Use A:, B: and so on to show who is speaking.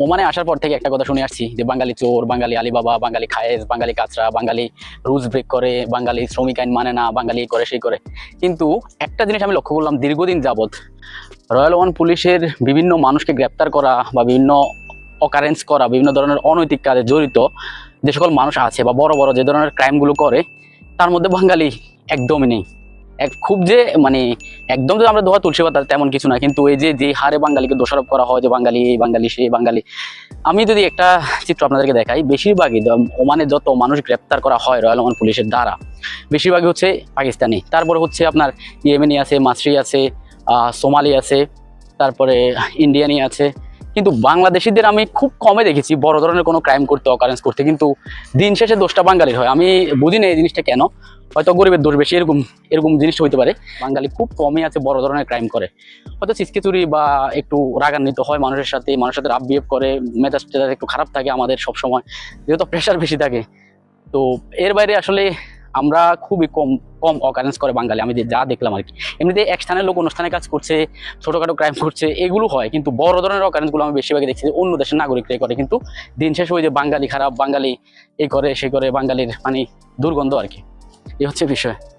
A: ওমানে আসার পর থেকে একটা কথা শুনে আসছি যে বাঙালি চোর, বাঙালি আলিবাবা, বাঙালি খায়েজ, বাঙালি কাঁচরা, বাঙালি রুলস ব্রেক করে, বাঙালি শ্রমিক আইন মানে না, বাঙালি করে, সেই করে। কিন্তু একটা জিনিস আমি লক্ষ্য করলাম দীর্ঘদিন যাবৎ, রয়্যাল ওয়ান পুলিশের বিভিন্ন মানুষকে গ্রেপ্তার করা বা বিভিন্ন অকারেন্স করা, বিভিন্ন ধরনের অনৈতিক কাজে জড়িত যে সকল মানুষ আছে বা বড় বড় যে ধরনের ক্রাইমগুলো করে, তার মধ্যে বাঙালি একদমই নেই। এক খুব যে মানে একদম যে আমরা দোয়া তুলসী পাতা তেমন কিছু না, কিন্তু এই যে যে হারে বাঙালিকে দোষারোপ করা হয় যে বাঙালি, এই বাঙালি, সে বাঙালি, আমি যদি একটা চিত্র আপনাদেরকে দেখাই, বেশিরভাগই ওমানে যত মানুষ গ্রেপ্তার করা হয় রয়্যাল ওমান পুলিশের দ্বারা, বেশিরভাগই হচ্ছে পাকিস্তানি। তারপরে হচ্ছে আপনার ইয়েমেনি আছে, মাসরি আছে সোমালি আছে, তারপরে ইন্ডিয়ানি আছে, কিন্তু বাংলাদেশিদের আমি খুব কমে দেখেছি, বড় ধরনের কোনো ক্রাইম করতে, অকারেন্স করতে, কিন্তু দিন শেষে দোষটা বাঙালির হয়। আমি বুঝি না এই জিনিসটা কেন হয়তো গরিবের দোষ বেশি, এরকম এরকম জিনিস হইতে পারে। বাঙালি খুব কমই আছে, বড় ধরনের ক্রাইম করে। হয়তো চিস্কি চুরি বা একটু রাগান্বিত হয় মানুষের সাথে মানুষের সাথে রাব বিহেভ করে, মেজাজ টেজাজ একটু খারাপ থাকে আমাদের সব সময় যেহেতু প্রেশার বেশি থাকে। তো এর বাইরে আসলে আমরা খুবই কম কম অকারেন্স করে বাঙালি, আমি যা দেখলাম আর কি। এমনিতে এক স্থানের লোক অন্য স্থানে কাজ করছে, ছোটোখাটো ক্রাইম করছে, এগুলো হয়, কিন্তু বড় ধরনের অকারেন্সগুলো আমি বেশিরভাগই দেখছি যে অন্য দেশের নাগরিকরাই করে। কিন্তু দিন শেষ ওই যে বাঙালি খারাপ, বাঙালি এই করে, সে করে, বাঙালির মানে দুর্গন্ধ আর কি। এই হচ্ছে বিষয়।